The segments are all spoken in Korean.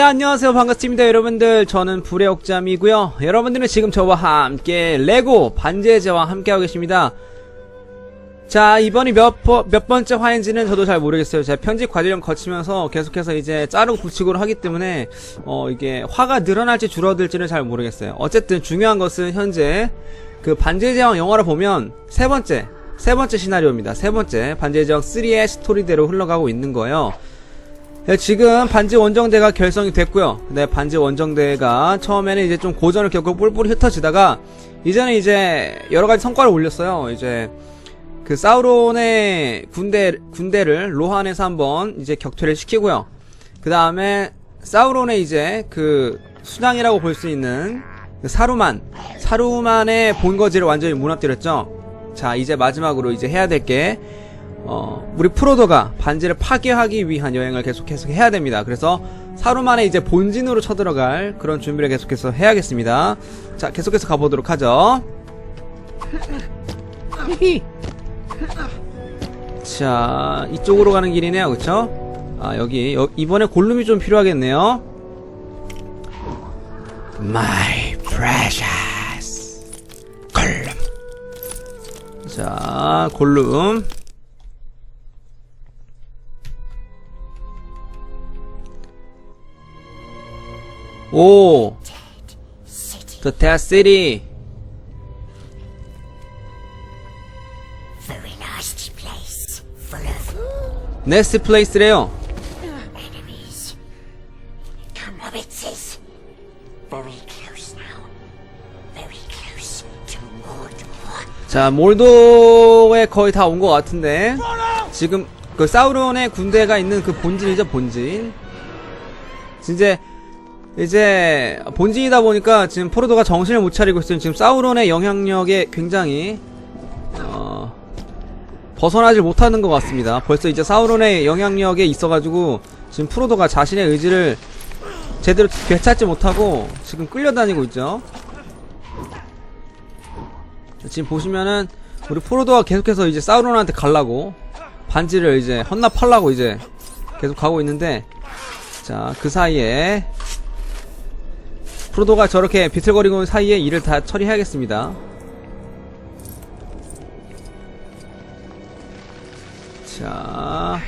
네 안녕하세요. 반갑습니다 여러분들. 저는 불의 옥잠이고요. 여러분들은 지금 저와 함께 레고 제왕 함께하고 계십니다. 자 이번이 몇, 번- 몇 번째 화인지는 저도 잘 모르겠어요. 제가 편집 과정을 거치면서 계속해서 이제 자르고 붙이고 하기 때문에 어 이게 화가 늘어날지 줄어들지는 잘 모르겠어요. 어쨌든 중요한 것은 현재 그 반지의 제왕 영화를 보면 세 번째 세 번째 시나리오입니다. 세 번째 반지의 제왕 3의 스토리대로 흘러가고 있는 거예요 네, 지금 반지 원정대가 결성이 됐고요. 네, 반지 원정대가 처음에는 이제 좀 고전을 겪고 뿔뿔이 흩어지다가 이제는 이제 여러 가지 성과를 올렸어요. 이제 그 사우론의 군대 군대를 로한에서 한번 이제 격퇴를 시키고요. 그 다음에 사우론의 이제 그 수장이라고 볼 수 있는 그 사루만 사루만의 본거지를 완전히 무너뜨렸죠. 자, 이제 마지막으로 이제 해야 될게 어, 우리 프로도가 반지를 파괴하기 위한 여행을 계속해서 해야 됩니다. 그래서 사루만의 이제 본진으로 쳐들어갈 그런 준비를 계속해서 해야겠습니다. 자, 계속해서 가보도록 하죠. 자, 이쪽으로 가는 길이네요. 그쵸? 아, 여기, 여- 이번에 골룸이 좀 필요하겠네요. My precious. 골룸. 자, 골룸. 오, The Dead City. 네스트 플레이스래요. 자, 몰도에 거의 다 온 것 같은데. 지금 그 사우론의 군대가 있는 그 본진이죠, 본진. 이제 이제 본진이다 보니까 지금 포로도가 정신을 못 차리고 있어요. 지금 사우론의 영향력에 굉장히 어, 벗어나질 못하는 것 같습니다. 벌써 이제 사우론의 영향력에 있어가지고 지금 프로도가 자신의 의지를 제대로 되찾지 못하고 지금 끌려다니고 있죠. 지금 보시면은 우리 프로도가 계속해서 이제 사우론한테 갈라고 반지를 이제 헌납하려고 이제 계속 가고 있는데 자 그 사이에 프로도가 저렇게 비틀거리고 사이에 일을 다 처리해야겠습니다 자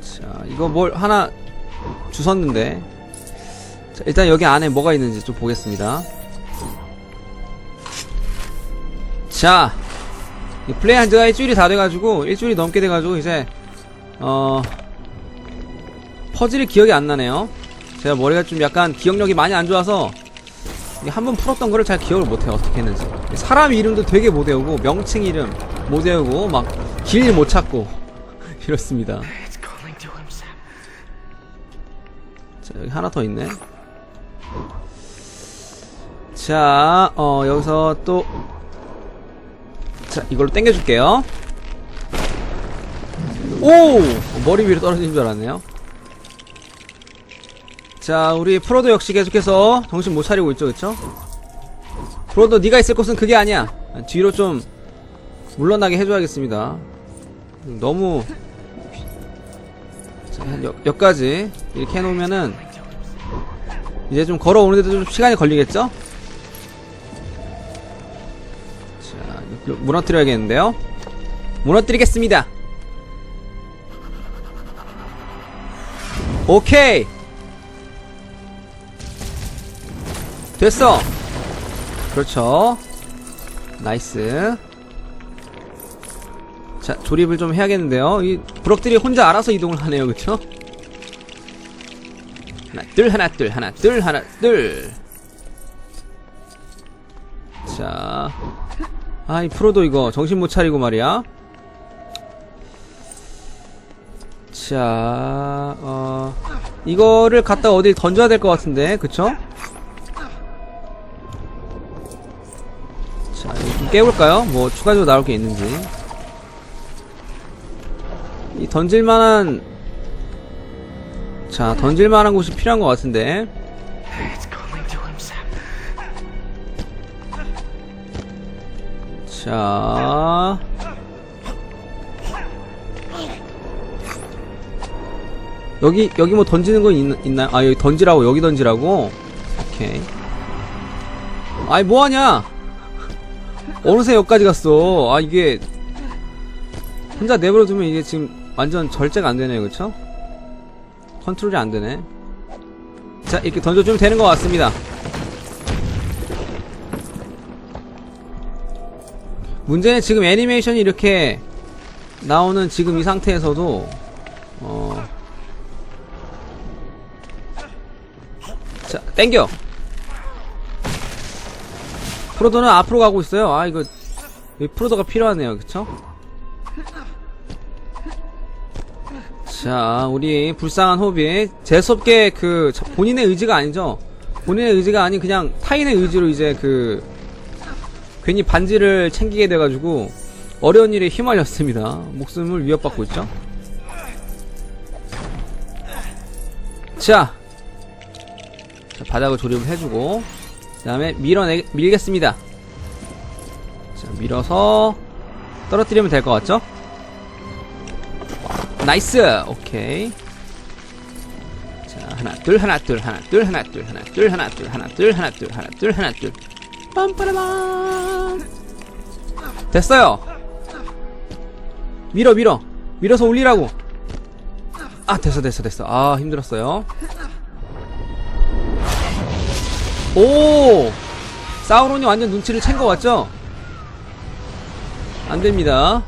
자, 이거 뭘 하나 주웠는데. 자, 일단 여기 안에 뭐가 있는지 좀 보겠습니다. 자, 이 플레이 한 지가 일주일이 다 돼가지고, 일주일이 넘게 돼가지고, 이제, 어, 퍼즐이 기억이 안 나네요. 제가 머리가 좀 약간 기억력이 많이 안 좋아서, 한 번 풀었던 거를 잘 기억을 못해요. 어떻게 했는지. 사람 이름도 되게 못 외우고, 명칭 이름 못 외우고, 막, 길 못 찾고, 이렇습니다. 자, 여기 하나 더 있네. 자, 어, 여기서 또, 자, 이걸로 땡겨줄게요. 오! 머리 위로 떨어지는 줄 알았네요. 자, 우리 프로도 역시 계속해서 정신 못 차리고 있죠, 그쵸? 프로도 네가 있을 곳은 그게 아니야. 뒤로 좀 물러나게 해줘야겠습니다. 너무 자, 한 여, 여기까지 이렇게 해놓으면은 이제 좀 걸어오는데도 좀 시간이 걸리겠죠? 자, 무너뜨려야겠는데요? 무너뜨리겠습니다! 오케이! 됐어! 그렇죠. 나이스. 자, 조립을 좀 해야겠는데요. 이 브럭들이 혼자 알아서 이동을 하네요. 그쵸? 하나, 둘, 하나, 둘, 하나, 둘, 하나, 둘. 자. 아, 이 프로도 이거 정신 못 차리고 말이야. 자, 어. 이거를 갖다 어딜 던져야 될 것 같은데, 그쵸? 자, 이거 좀 깨볼까요? 뭐, 추가적으로 나올 게 있는지. 이 던질만한 자 던질만한 곳이 필요한 것 같은데 자 여기 여기 뭐 던지는 거 있, 있나요? 아 여기 던지라고 여기 던지라고. 오케이. 아이 뭐하냐? 어느새 여기까지 갔어. 아 이게 혼자 내버려두면 이게 지금 완전 절제가 안 되네요, 그렇죠? 컨트롤이 안 되네. 자 이렇게 던져주면 되는 것 같습니다. 문제는 지금 애니메이션이 이렇게 나오는 지금 이 상태에서도 어. 자, 땡겨! 프로도는 앞으로 가고 있어요. 아, 이거, 이 프로도가 필요하네요. 그쵸? 자, 우리 불쌍한 호빗. 재수없게 그, 저- 본인의 의지가 아니죠? 본인의 의지가 아닌 그냥 타인의 의지로 이제 그, 괜히 반지를 챙기게 돼가지고, 어려운 일에 휘말렸습니다. 목숨을 위협받고 있죠? 자, 자, 바닥을 조립을 해주고 그 다음에 밀어내 밀겠습니다. 자 밀어서 떨어뜨리면 될 것 같죠? 나이스! 오케이. 자 하나 둘 하나 둘 하나 둘 하나 둘 하나 둘 하나 둘 하나 둘 하나 둘 하나 둘 하나 둘. 빰빠라밤! 됐어요. 밀어 밀어. 밀어서 올리라고. 아 됐어 됐어 됐어. 아 힘들었어요 오 사우론이 완전 눈치를 챈 거 같죠? 안됩니다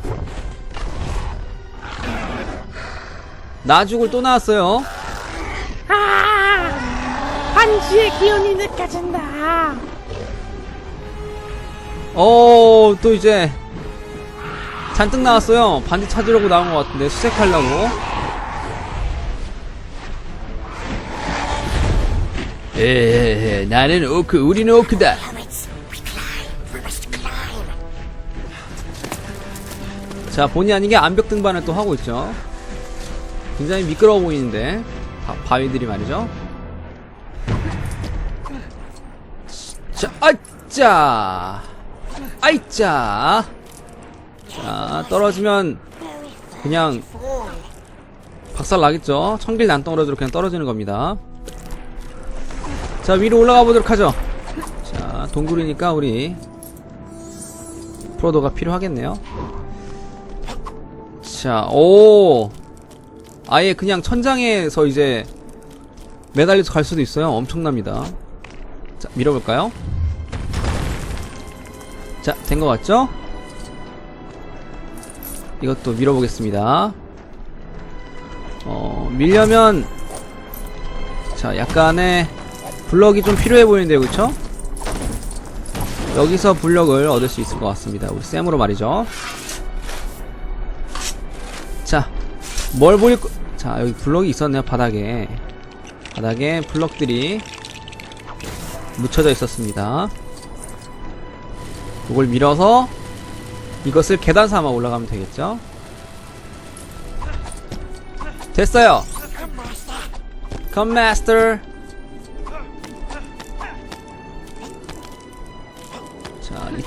나죽을 또 나왔어요 반지의 기운이 느껴진다. 어, 또 이제 잔뜩 나왔어요. 반지 찾으려고 나온 것 같은데 수색하려고. 에, 나는 오크, 우리는 오크다. 자, 본의 아니게 암벽 등반을 또 하고 있죠. 굉장히 미끄러워 보이는데 바, 바위들이 말이죠. 자, 아짜, 아이짜. 자, 떨어지면 그냥 박살 나겠죠. 청길 난 떨어지도록 그냥 떨어지는 겁니다. 자, 위로 올라가 보도록 하죠. 자, 동굴이니까 우리 프로도가 필요하겠네요. 자, 오. 아예 그냥 천장에서 이제 매달려서 갈 수도 있어요. 엄청납니다. 자, 밀어볼까요? 자, 된 것 같죠? 이것도 밀어보겠습니다. 어, 밀려면, 자, 약간의 블럭이 좀 필요해 보이는데요, 그쵸? 여기서 블럭을 얻을 수 있을 것 같습니다. 우리 쌤으로 말이죠. 자, 뭘 보일 거, 자, 여기 블럭이 있었네요, 바닥에. 바닥에 블럭들이 묻혀져 있었습니다. 이걸 밀어서 이것을 계단 삼아 올라가면 되겠죠? 됐어요! 컴 마스터!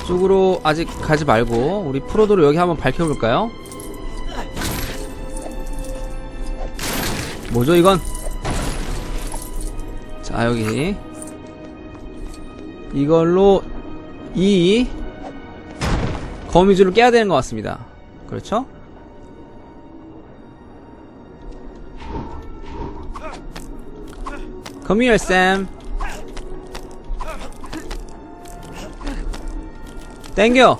쪽으로 아직 가지 말고 우리 프로도를 여기 한번 밝혀볼까요? 뭐죠 이건? 자 여기 이걸로 이 거미줄을 깨야 되는 것 같습니다 그렇죠? Come here, Sam. 땡겨.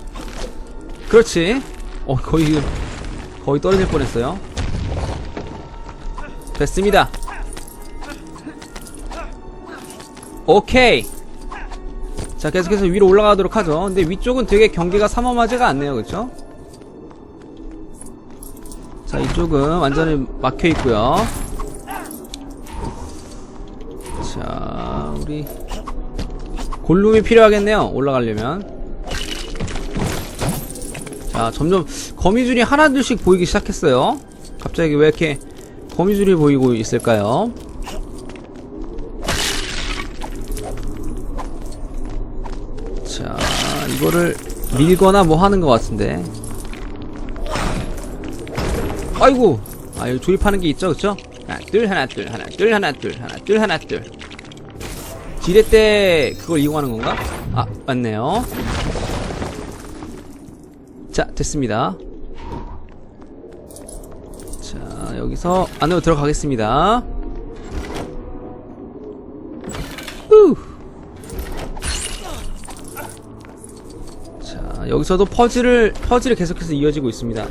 그렇지. 어, 거의, 거의 떨어질 뻔했어요. 됐습니다. 오케이. 자, 계속해서 위로 올라가도록 하죠. 근데 위쪽은 되게 경계가 삼엄하지가 않네요. 그쵸? 자, 이쪽은 완전히 막혀 있고요. 자, 우리 골룸이 필요하겠네요. 올라가려면. 자, 점점 거미줄이 하나둘씩 보이기 시작했어요. 갑자기 왜 이렇게 거미줄이 보이고 있을까요? 자, 이거를 밀거나 뭐 하는 것 같은데. 아이고! 아, 여기 조립하는 게 있죠, 그쵸? 하나 둘 하나 둘 하나 둘 하나 둘 하나 둘 하나 둘때 그걸 이용하는 건가? 아 맞네요 자 됐습니다. 자 여기서 안으로 들어가겠습니다. 후. 자 여기서도 퍼즐을 퍼즐이 계속해서 이어지고 있습니다.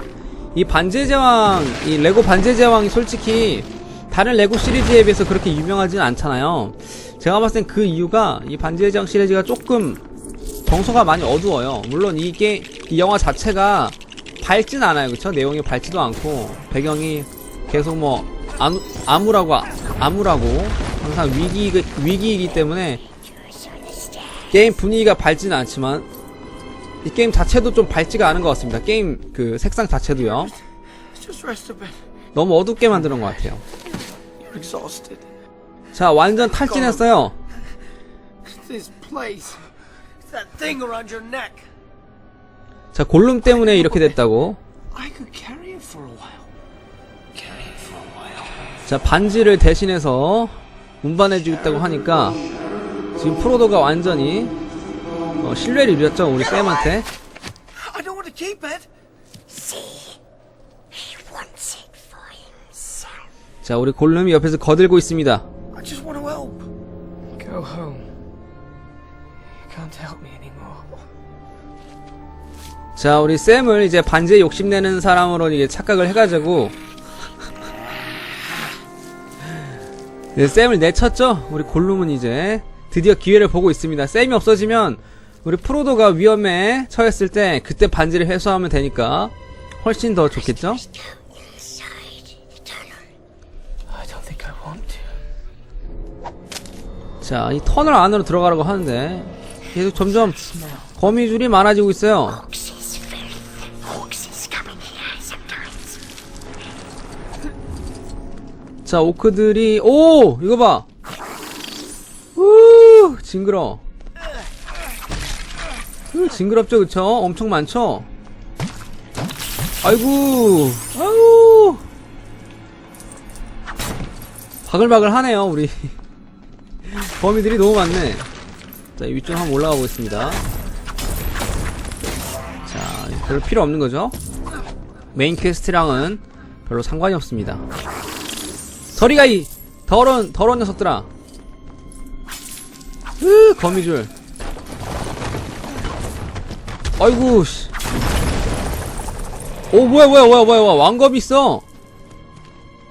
이 반지의 제왕 이 레고 반지의 제왕이 솔직히 다른 레고 시리즈에 비해서 그렇게 유명하지는 않잖아요. 제가 봤을 땐 그 이유가 이 반지의 제왕 시리즈가 조금 정서가 많이 어두워요 물론 이게 이 영화 자체가 밝진 않아요 그쵸 내용이 밝지도 않고 배경이 계속 뭐 암, 암울하고 아- 암울하고 항상 위기 위기이기 때문에 게임 분위기가 밝지는 않지만 이 게임 자체도 좀 밝지가 않은 것 같습니다. 게임 그 색상 자체도요. 너무 어둡게 만드는 것 같아요. 자, 완전 탈진했어요. 자, 골룸 때문에 이렇게 됐다고. I could carry it for a while. Carry it for a while. 자, 반지를 대신해서 운반해주고 있다고 하니까 지금 프로도가 완전히 어, 신뢰를 잃었죠, 우리 쌤한테. I don't want to keep it. He wants it for himself. 자, 우리 골룸이 옆에서 거들고 있습니다. I just want to help. Go home. Can't help me anymore. 자, 우리 쌤을 이제 반지에 욕심내는 사람으로 이게 착각을 해가지고 네, 쌤을 내쳤죠? 우리 골룸은 이제 드디어 기회를 보고 있습니다. 쌤이 없어지면 우리 프로도가 위험에 처했을 때 그때 반지를 회수하면 되니까 훨씬 더 좋겠죠? Inside the tunnel. I don't think I want to. 자, 이 터널 안으로 들어가라고 하는데 계속 점점 거미줄이 많아지고 있어요. 자, 오크들이, 오! 이거 봐! 우! 징그러. 우, 징그럽죠, 그쵸? 엄청 많죠? 아이고, 아이고! 바글바글 하네요, 우리. 범위들이 너무 많네. 자, 이 위쪽 한번 올라가 보겠습니다. 자, 별로 필요 없는 거죠? 메인 퀘스트랑은 별로 상관이 없습니다. 저리가 이 더러운 더러운 녀석들아. 으 거미줄. 아이고 씨. 오 뭐야 뭐야 뭐야 뭐야 왕겁이 있어.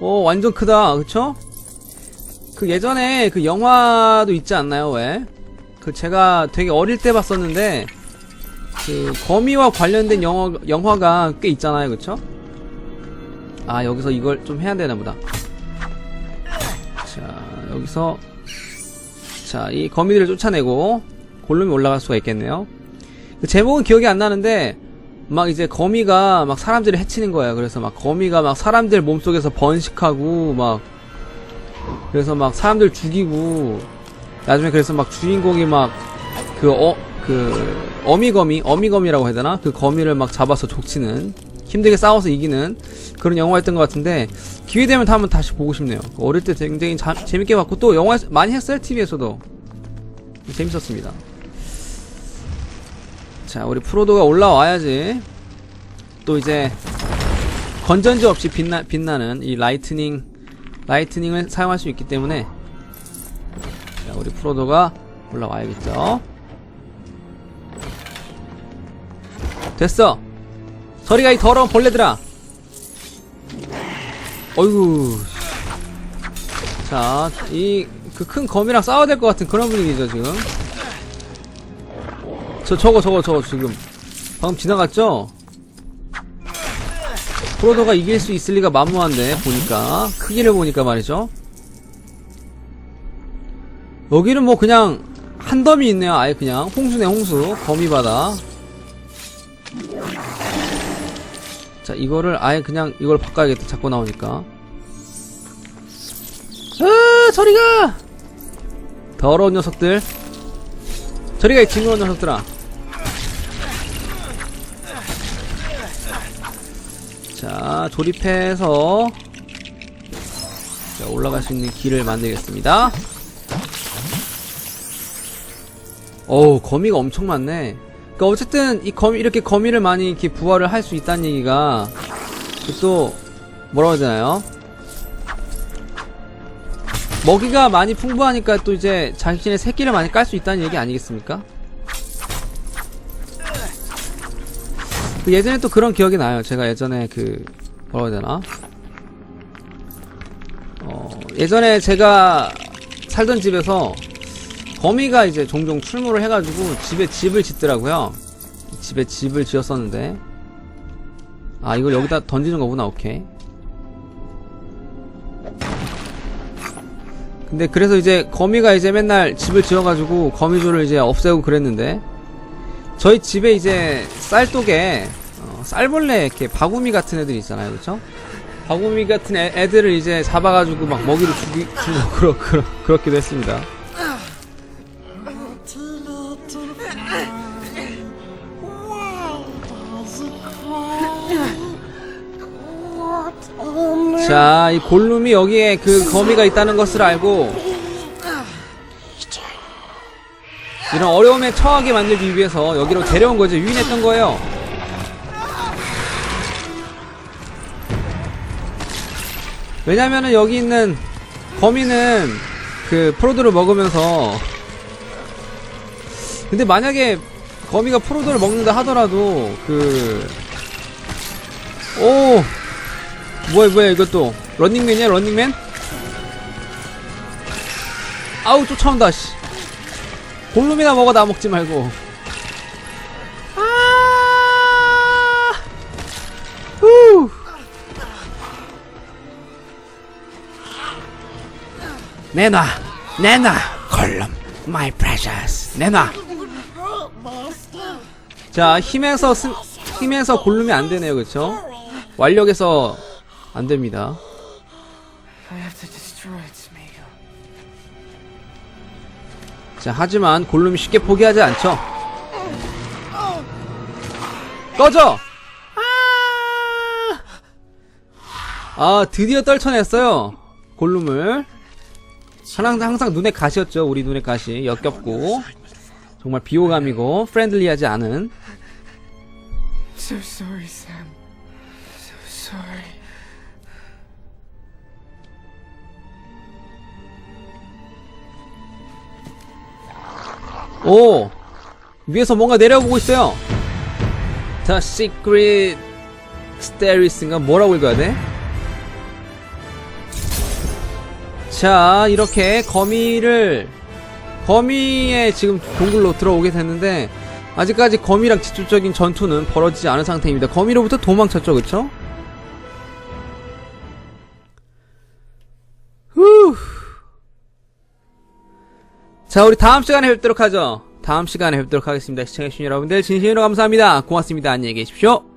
오 완전 크다 그쵸? 그 예전에 그 영화도 있지 않나요 왜? 그 제가 되게 어릴 때 봤었는데 그 거미와 관련된 영화 영화가 꽤 있잖아요 그쵸? 아 여기서 이걸 좀 해야 되나 보다. 자, 여기서 자, 이 거미들을 쫓아내고 골룸이 올라갈 수가 있겠네요. 그 제목은 기억이 안 나는데 막 이제 거미가 막 사람들을 해치는 거야. 그래서 막 거미가 막 사람들 몸속에서 번식하고 막 그래서 막 사람들 죽이고 나중에 그래서 막 주인공이 막 그 어 그 어미거미 어미거미라고 해야 되나 그 거미를 막 잡아서 족치는 힘들게 싸워서 이기는 그런 영화였던 것 같은데 기회 되면 다 한번 다시 보고 싶네요. 어릴 때 굉장히 자- 재밌게 봤고 또 영화 많이 했어요 TV에서도 재밌었습니다. 자 우리 프로도가 올라와야지 또 이제 건전지 없이 빛나 빛나는 이 라이트닝 라이트닝을 사용할 수 있기 때문에 자 우리 프로도가 올라와야겠죠. 됐어. 저리가 이 더러운 벌레들아. 어이구. 자, 이, 그 큰 거미랑 싸워야 될 것 같은 그런 분위기죠, 지금. 저, 저거, 저거, 저거, 지금. 방금 지나갔죠? 프로도가 이길 수 있을 리가 만무한데, 보니까. 크기를 보니까 말이죠. 여기는 뭐 그냥, 한 덤이 있네요, 아예 그냥. 홍수네, 홍수. 거미바다. 자, 이거를 아예 그냥 이걸 바꿔야겠다. 자꾸 나오니까. 아, 저리 가! 더러운 녀석들. 저리 가, 이 징그러운 녀석들아. 자, 조립해서. 자, 올라갈 수 있는 길을 만들겠습니다. 어우, 거미가 엄청 많네. 그니까 어쨌든 이 거미, 이렇게 거미를 많이 이렇게 부활을 할 수 있다는 얘기가 그또 뭐라고 해야 되나요? 먹이가 많이 풍부하니까 또 이제 자신의 새끼를 많이 깔 수 있다는 얘기 아니겠습니까? 그 예전에 또 그런 기억이 나요. 제가 예전에 그 뭐라고 해야 되나? 어, 예전에 제가 살던 집에서 거미가 이제 종종 출몰을 해가지고 집에 집을 짓더라고요. 집에 집을 지었었는데 아 이걸 여기다 던지는 거구나 오케이 근데 그래서 이제 거미가 이제 맨날 집을 지어가지고 거미줄을 이제 없애고 그랬는데 저희 집에 이제 쌀독에 어, 쌀벌레 이렇게 바구미 같은 애들 있잖아요 그쵸? 바구미 같은 애, 애들을 이제 잡아가지고 막 먹이로 주기, 주고 그러, 그러, 그렇기도 했습니다 자, 이 골룸이 여기에 그 거미가 있다는 것을 알고 이런 어려움에 처하게 만들기 위해서 여기로 데려온 거죠. 유인했던 거예요. 왜냐면은 여기 있는 거미는 그 프로드를 먹으면서 근데 만약에 거미가 프로드를 먹는다 하더라도 그 오! 뭐야 뭐야 이것도. 런닝맨이야 런닝맨? 아우 쫓아온다 씨. 골룸이나 먹어 나 먹지 말고. 아! 후. 내놔 내놔 골룸 my precious. 내놔. 자 힘에서 스, 힘에서 골룸이 안 되네요 그쵸? 완력에서 안 됩니다. 자, 하지만 골룸이 쉽게 포기하지 않죠. 꺼져! 아! 아, 드디어 떨쳐냈어요. 골룸을. 항상, 항상 눈에 가시였죠. 우리 눈에 가시. 역겹고. 정말 비호감이고, 프렌들리하지 않은. So sorry, Sam. So sorry. 오! 위에서 뭔가 내려보고 있어요. The Secret Stairs인가? 뭐라고 읽어야 돼? 자, 이렇게 거미를, 거미의 지금 동굴로 들어오게 됐는데, 아직까지 거미랑 직접적인 전투는 벌어지지 않은 상태입니다. 거미로부터 도망쳤죠, 그쵸? 자, 우리 다음 시간에 뵙도록 하죠. 다음 시간에 뵙도록 하겠습니다. 시청해주신 여러분들 진심으로 감사합니다. 고맙습니다. 안녕히 계십시오.